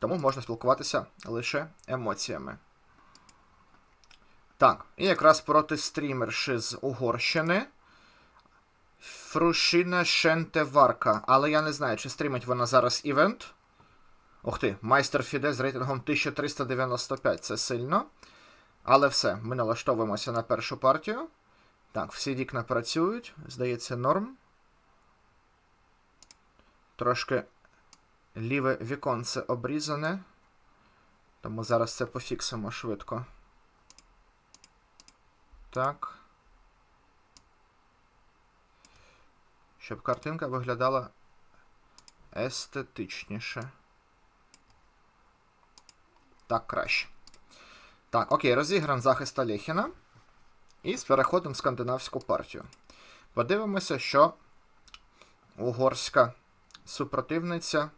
Тому можна спілкуватися лише емоціями. Так, і якраз проти стрімерші з Угорщини. Фрушина Шентеварка. Але я не знаю, чи стрімить вона зараз івент. Ух ти, майстер Фіде з рейтингом 1395. Це сильно. Але все, ми налаштовуємося на першу партію. Так, всі вікна працюють. Здається, норм. Трошки ліве віконце обрізане. Тому зараз це пофіксимо швидко. Так. Щоб картинка виглядала естетичніше. Так, краще. Так, окей, розігран захист Олехіна. І переходимо в скандинавську партію. Подивимося, що угорська супротивниця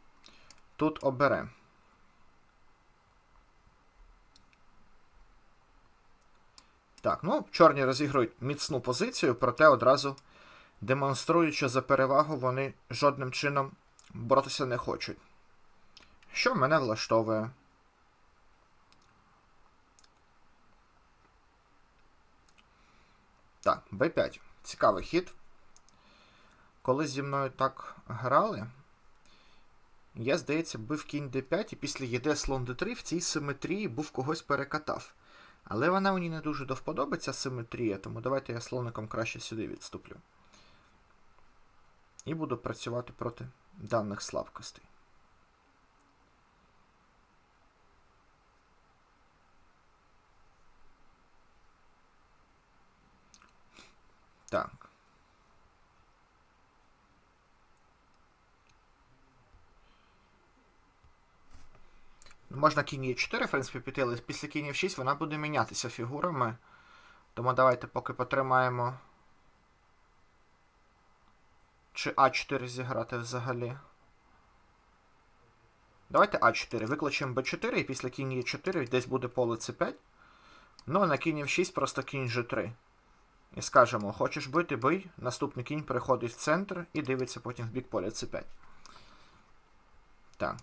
тут обере. Так, ну, чорні розігрують міцну позицію, проте одразу демонструють, що за перевагу вони жодним чином боротися не хочуть. Що мене влаштовує. Так, Б5. Цікавий хід. Коли зі мною так грали, я, здається, бив кінь d5 і після єд слон d3 в цій симетрії був когось перекатав. Але вона мені не дуже до симетрія, тому давайте я слоником краще сюди відступлю. І буду працювати проти даних слабкостей. Так. Можна кінь е 4, в принципі, піти, але після кінь 6 вона буде мінятися фігурами. Тому давайте поки потримаємо. Чи А4 зіграти взагалі. Давайте А4. Викличемо Б4 і після кінь е 4 десь буде поле С5. Ну, а на кінь 6 просто кінь G3. І скажемо, хочеш бити, бий. Наступний кінь переходить в центр і дивиться потім в бік поля С5. Так.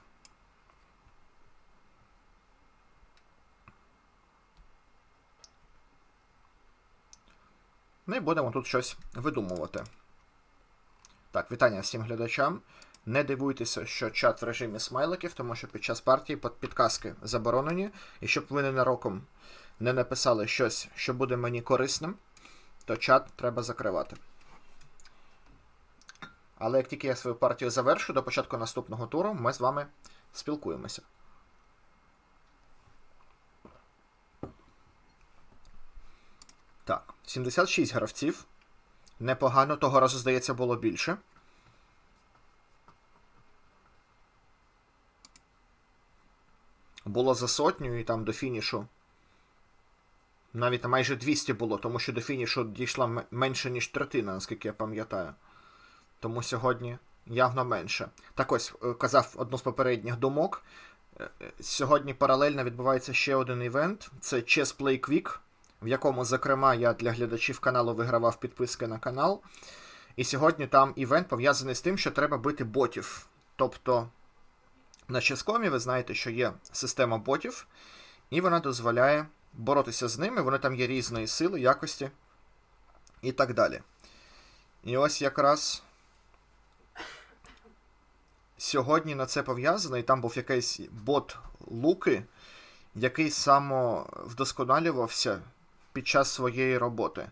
Ну і будемо тут щось видумувати. Так, вітання всім глядачам. Не дивуйтеся, що чат в режимі смайликів, тому що під час партії підказки заборонені. І щоб ви ненароком не написали щось, що буде мені корисним, то чат треба закривати. Але як тільки я свою партію завершу, до початку наступного туру ми з вами спілкуємося. Так, 76 гравців. Непогано, того разу, здається, було більше. Було за сотню і там до фінішу. Навіть майже 200 було, тому що до фінішу дійшла менше, ніж третина, наскільки я пам'ятаю. Тому сьогодні явно менше. Так ось, е, казав одну з попередніх думок. Е, е, сьогодні паралельно відбувається ще один івент. Це Chess Play Quick в якому, зокрема, я для глядачів каналу вигравав підписки на канал. І сьогодні там івент пов'язаний з тим, що треба бити ботів. Тобто на Ческомі ви знаєте, що є система ботів, і вона дозволяє боротися з ними. Вони там є різної сили, якості і так далі. І ось якраз сьогодні на це пов'язано, і там був якийсь бот Луки, який самовдосконалювався під час своєї роботи.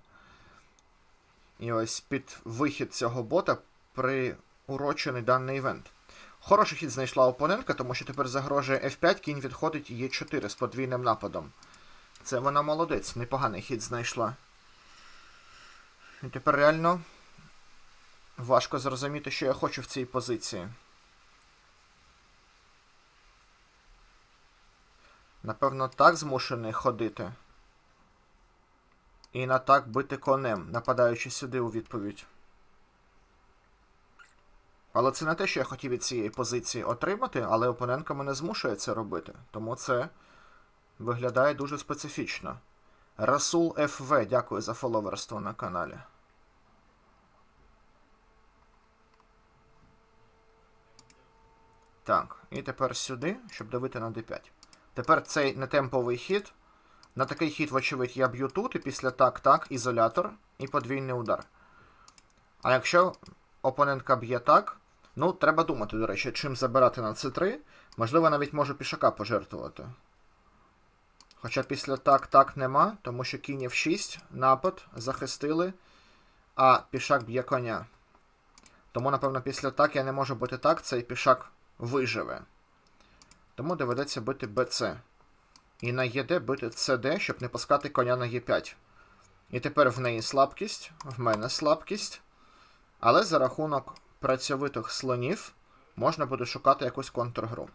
І ось під вихід цього бота приурочений даний івент. Хороший хід знайшла опонентка, тому що тепер загрожує F5, кінь відходить і Е4 з подвійним нападом. Це вона молодець, непоганий хід знайшла. І тепер реально важко зрозуміти, що я хочу в цій позиції. Напевно, так змушений ходити. І на так бити конем, нападаючи сюди у відповідь. Але це не те, що я хотів від цієї позиції отримати, але опонентка мене змушує це робити. Тому це виглядає дуже специфічно. Расул ФВ, дякую за фоловерство на каналі. Так, і тепер сюди, щоб давити на d5. Тепер цей нетемповий хід. На такий хід, вочевидь, я б'ю тут, і після так-так, ізолятор і подвійний удар. А якщо опонентка б'є так, ну, треба думати, до речі, чим забирати на c3. Можливо, навіть можу пішака пожертвувати. Хоча після так-так нема, тому що кінь f6, напад, захистили, а пішак б'є коня. Тому, напевно, після так я не можу бити так, цей пішак виживе. Тому доведеться бити BC. І на ЄД бити CD, щоб не пускати коня на Е5. І тепер в неї слабкість, в мене слабкість. Але за рахунок працьовитих слонів можна буде шукати якусь контргру.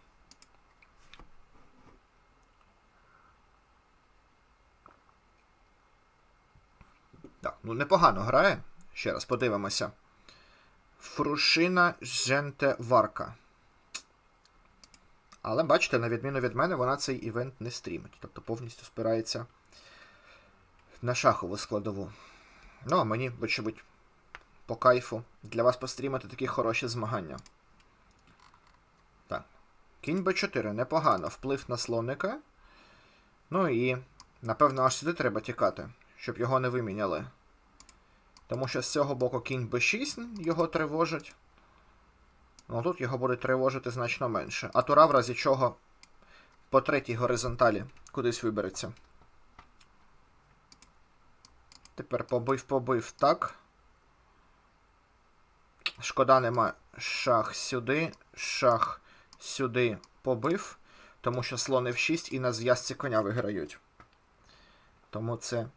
Так, ну непогано грає. Ще раз подивимося. Фрушина Женте Варка. Але бачите, на відміну від мене, вона цей івент не стрімить. Тобто повністю спирається на шахову складову. Ну, а мені, вочевидь, по кайфу для вас пострімити такі хороші змагання. Так. Кінь Б4 непогано. Вплив на слоника. Ну і, напевно, аж сюди треба тікати, щоб його не виміняли. Тому що з цього боку кінь b6 його тривожить. Ну тут його буде тривожити значно менше. А тура, в разі чого по третій горизонталі кудись вибереться. Тепер побив-побив так. Шкода нема шах сюди, шах сюди побив, тому що слон F6 і на зв'язці коня виграють. Тому це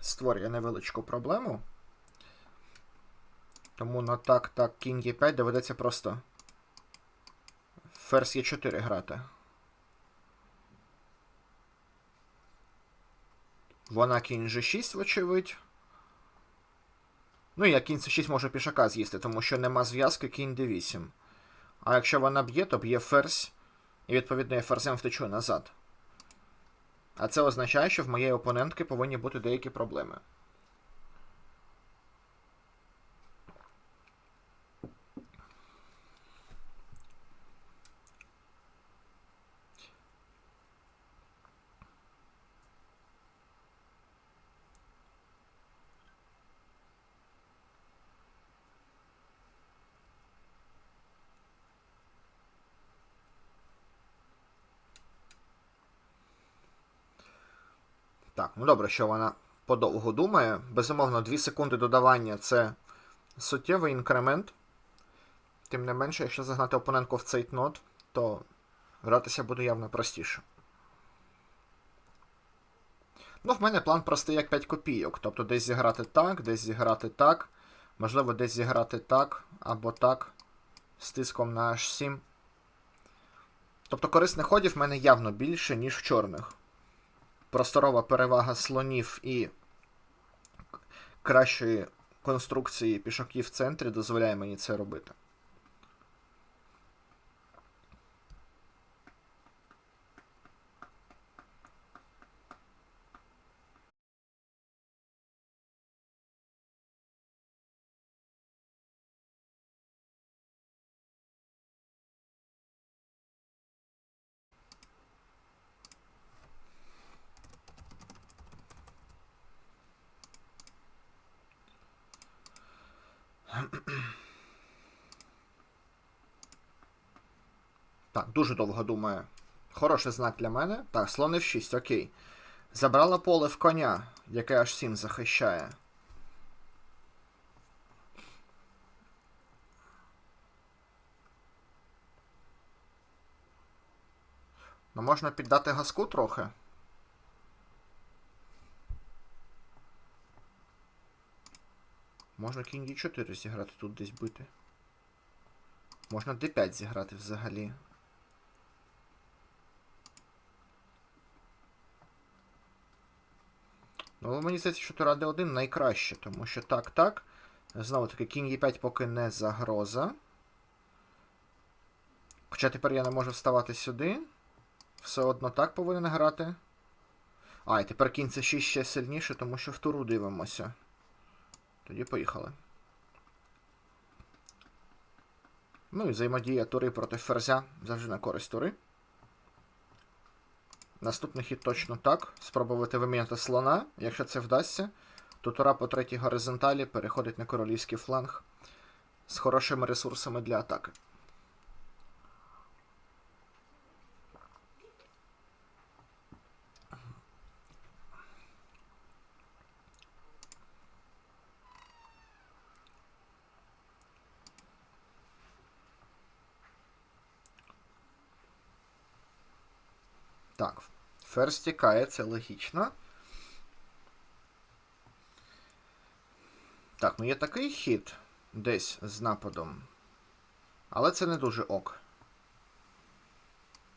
створює невеличку проблему. Тому на так, так, кінь Е5 доведеться просто ферзь Е4 грати. Вона кінь G6, вочевидь. Ну я кінь С6 можу пішака з'їсти, тому що нема зв'язки кінь D8. А якщо вона б'є, то б'є ферзь, і відповідно я ферзем втечу назад. А це означає, що в моєї опонентки повинні бути деякі проблеми. Так, ну добре, що вона подовго думає. Безумовно, 2 секунди додавання це суттєвий інкремент. Тим не менше, якщо загнати опонентку в цей нот, то гратися буде явно простіше. Ну, в мене план простий як 5 копійок. Тобто десь зіграти так, десь зіграти так. Можливо, десь зіграти так або так. З тиском на H7. Тобто корисних ходів в мене явно більше, ніж в чорних просторова перевага слонів і кращої конструкції пішаків в центрі дозволяє мені це робити. Дуже довго думає. Хороший знак для мене. Так, слон F6, окей. Забрала поле в коня, яке аж 7 захищає. Ну, можна піддати газку трохи. Можна кінь D4 зіграти тут десь бити. Можна D5 зіграти взагалі. Ну, мені здається, що тура D1 найкраще, тому що так, так. Знову таки, кінь Е5 поки не загроза. Хоча тепер я не можу вставати сюди. Все одно так повинен грати. А, і тепер кінь це 6 ще сильніше, тому що в туру дивимося. Тоді поїхали. Ну і взаємодія тури проти ферзя завжди на користь тури. Наступний хід точно так. Спробувати виміняти слона. Якщо це вдасться, то тура по третій горизонталі переходить на королівський фланг з хорошими ресурсами для атаки. Так, ферзь тікає, це логічно. Так, ну є такий хід десь з нападом. Але це не дуже ок.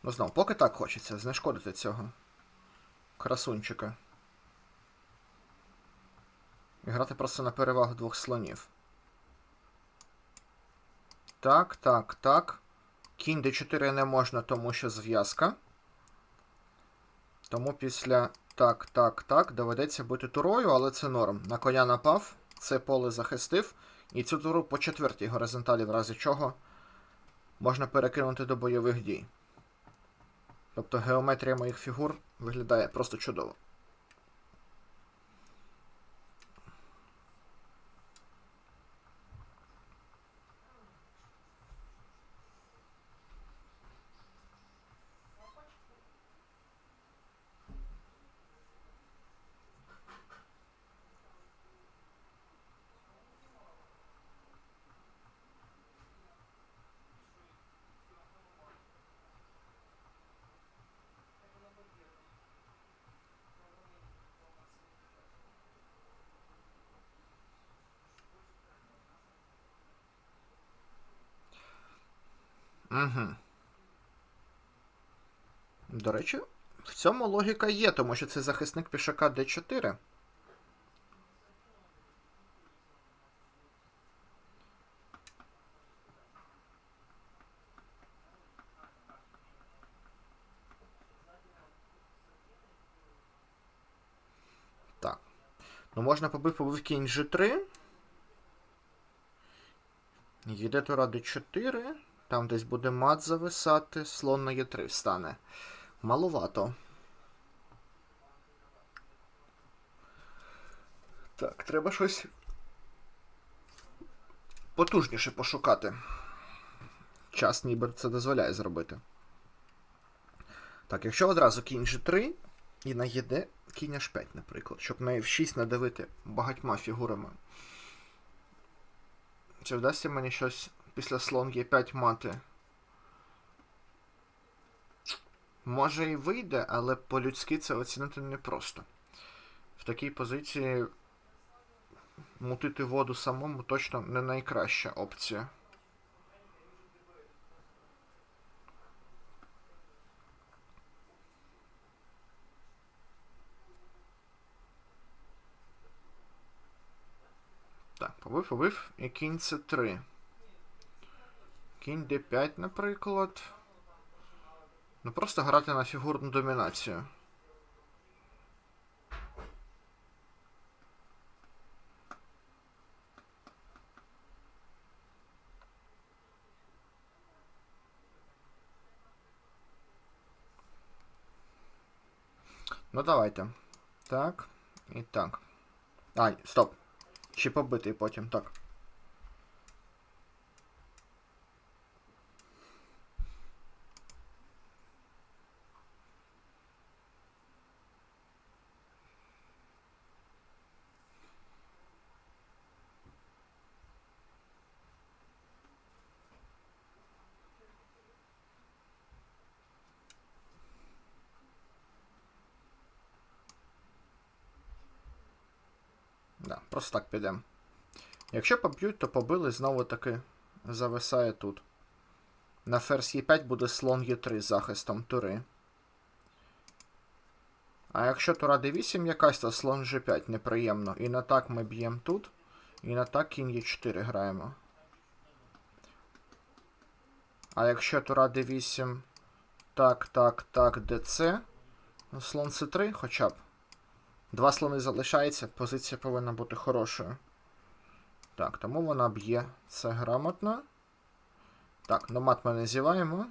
Ну знов, поки так хочеться знешкодити цього красунчика. І грати просто на перевагу двох слонів. Так, так, так. Кінь d4 не можна, тому що зв'язка. Тому після так, так, так доведеться бути турою, але це норм. На коня напав, це поле захистив, і цю туру по четвертій горизонталі, в разі чого можна перекинути до бойових дій. Тобто геометрія моїх фігур виглядає просто чудово. Угу. До речі, в цьому логіка є, тому що це захисник пішака D4. Так. Ну, можна побив побив кінь G3. Їде тура D4. Там десь буде мат зависати, слон на Е3 встане. Маловато. Так, треба щось потужніше пошукати. Час ніби це дозволяє зробити. Так, якщо одразу кінь G3 і на ЄД кінь H5, наприклад, щоб на F6 надавити багатьма фігурами. Чи вдасться мені щось після слон Е5 мати? Може і вийде, але по-людськи це оцінити непросто. В такій позиції мутити воду самому точно не найкраща опція. Так, побив, побив. І кінь це 3. Кінь d5, наприклад. Ну просто грати на фігурну домінацію. Ну давайте. Так. І так. Ай, стоп. Чи побитий потім, так. Да, просто так підемо. Якщо поб'ють, то побили знову таки зависає тут. На ферзь Е5 буде слон Е3 з захистом тури. А якщо тура d8 якась, то слон G5 неприємно. І на так ми б'ємо тут. І на так кінь Е4 граємо. А якщо тура d8, так, так, так, ДЦ. Ну, слон С3 хоча б. Два слони залишається, позиція повинна бути хорошою. Так, тому вона б'є це грамотно. Так, номад ми не зіваємо.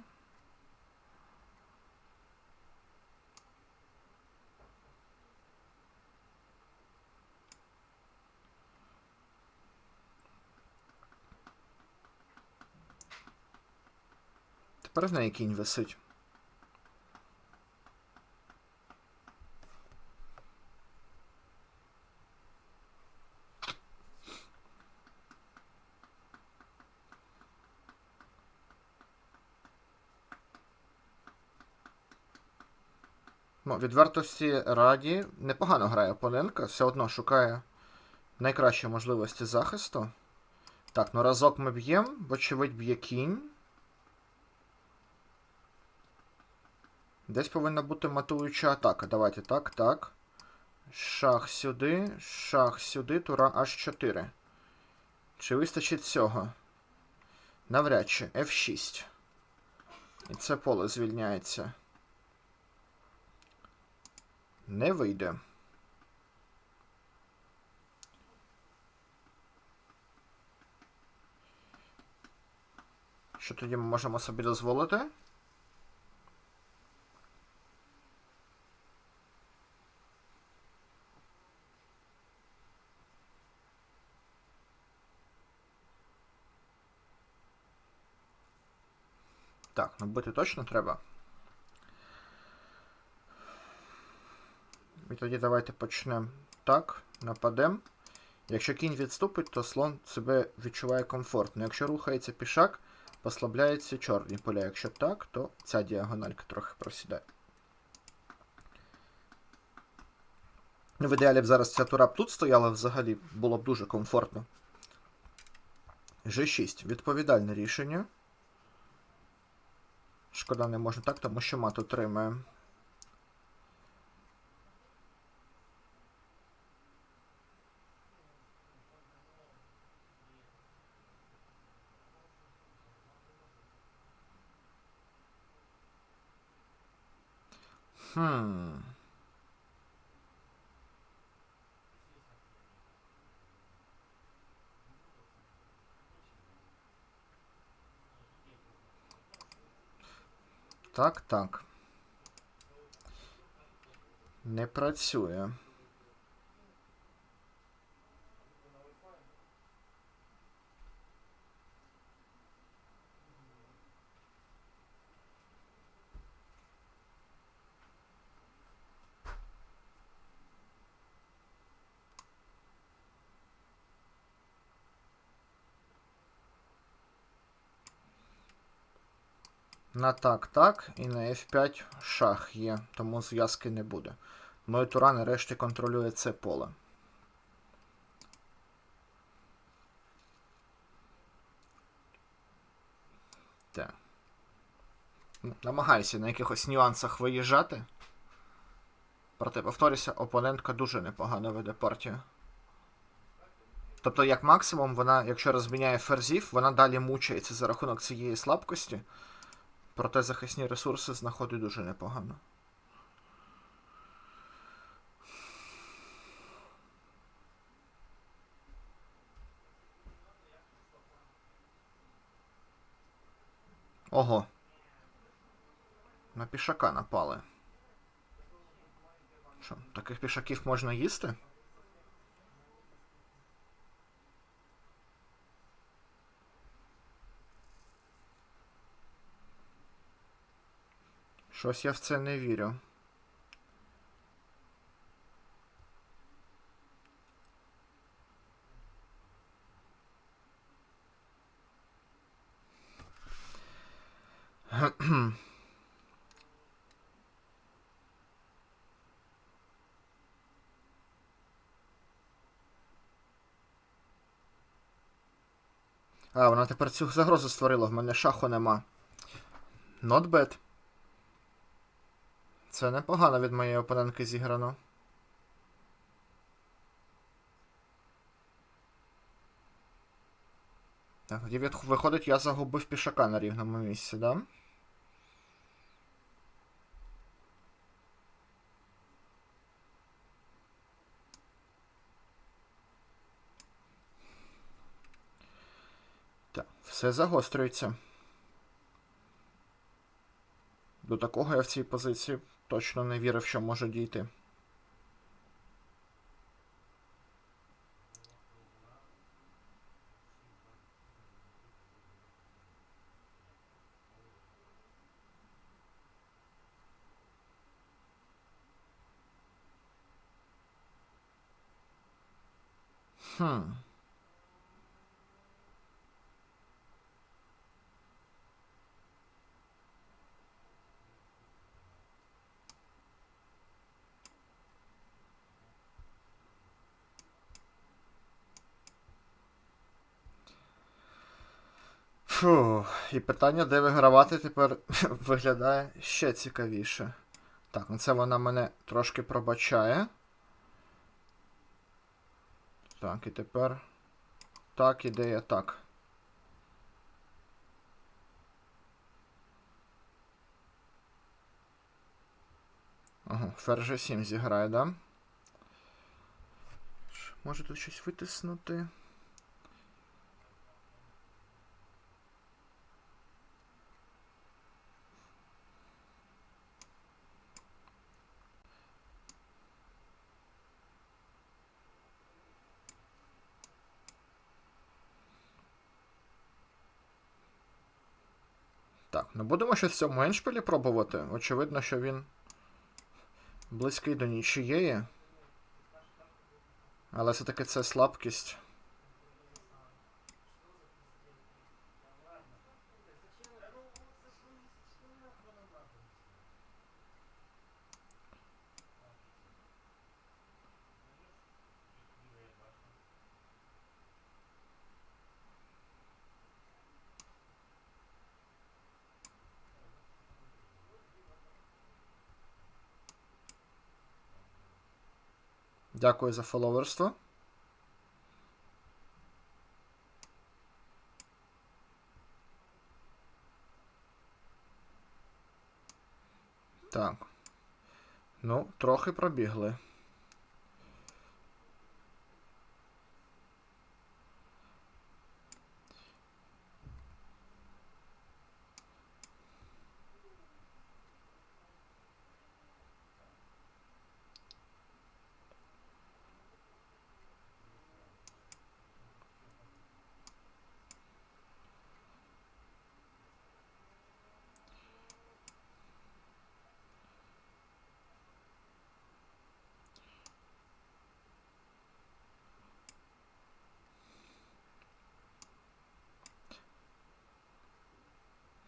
Тепер в неї кінь висить. Ну, відвертості раді непогано грає опонентка, все одно шукає найкращі можливості захисту. Так, ну разок ми б'ємо, вочевидь б'є кінь. Десь повинна бути матуюча атака. Давайте так, так. Шах сюди, шах сюди, тура H4. Чи вистачить цього? Навряд чи. F6. І це поле звільняється. Не вийде. Що тоді ми можемо собі дозволити? Так, ну бити точно треба. І тоді давайте почнемо так, нападемо. Якщо кінь відступить, то слон себе відчуває комфортно. Якщо рухається пішак, послабляються чорні поля. Якщо так, то ця діагональка трохи просідає. Ну, В ідеалі б зараз ця тура б тут стояла взагалі, було б дуже комфортно. G6. Відповідальне рішення. Шкода, не можна так, тому що мат отримає. Хм. Так, так. Не працює. На так, так, і на F5 шах є, тому зв'язки не буде. Моє тура нарешті контролює це поле. Так. Намагайся на якихось нюансах виїжджати. Проте, повторюся, опонентка дуже непогано веде партію. Тобто, як максимум, вона, якщо розміняє ферзів, вона далі мучається за рахунок цієї слабкості. Проте захисні ресурси знаходить дуже непогано. Ого. На пішака напали. Що, таких пішаків можна їсти? Щось я в це не вірю. А, вона тепер цю загрозу створила, в мене шаху нема. Not bad. Це непогано від моєї опонентки зіграно. Так, тоді виходить, я загубив пішака на рівному місці, да? Так, все загострюється. До такого я в цій позиції точно не вірив, що може дійти. Хм. Фу, і питання, де вигравати тепер виглядає ще цікавіше. Так, ну це вона мене трошки пробачає. Так, і тепер. Так, ідея так. Ага, ферзь 7 зіграє, да? Може тут щось витиснути? Так, ну будемо щось в цьому еншпілі пробувати. Очевидно, що він близький до нічиєї. Але все-таки це слабкість. Дякую за фоловерство. Так. Ну, трохи пробігли.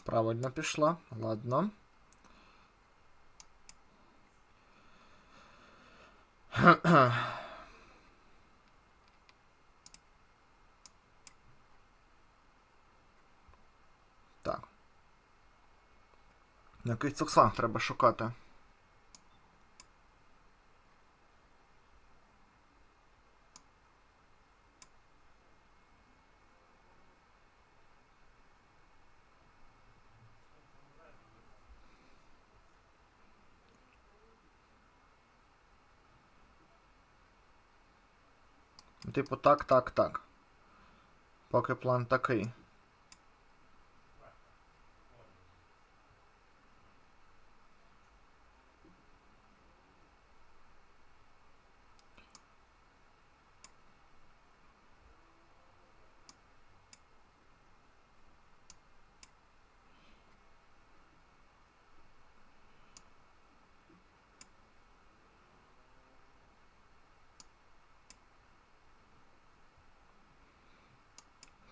Правильно пішла. Ладно. Так. Якийсь цуксанг треба шукати. Типу, так, так, так. Поки план такий.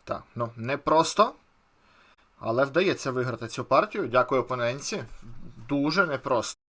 Так, ну не просто. Але вдається виграти цю партію. Дякую опоненці. Дуже непросто.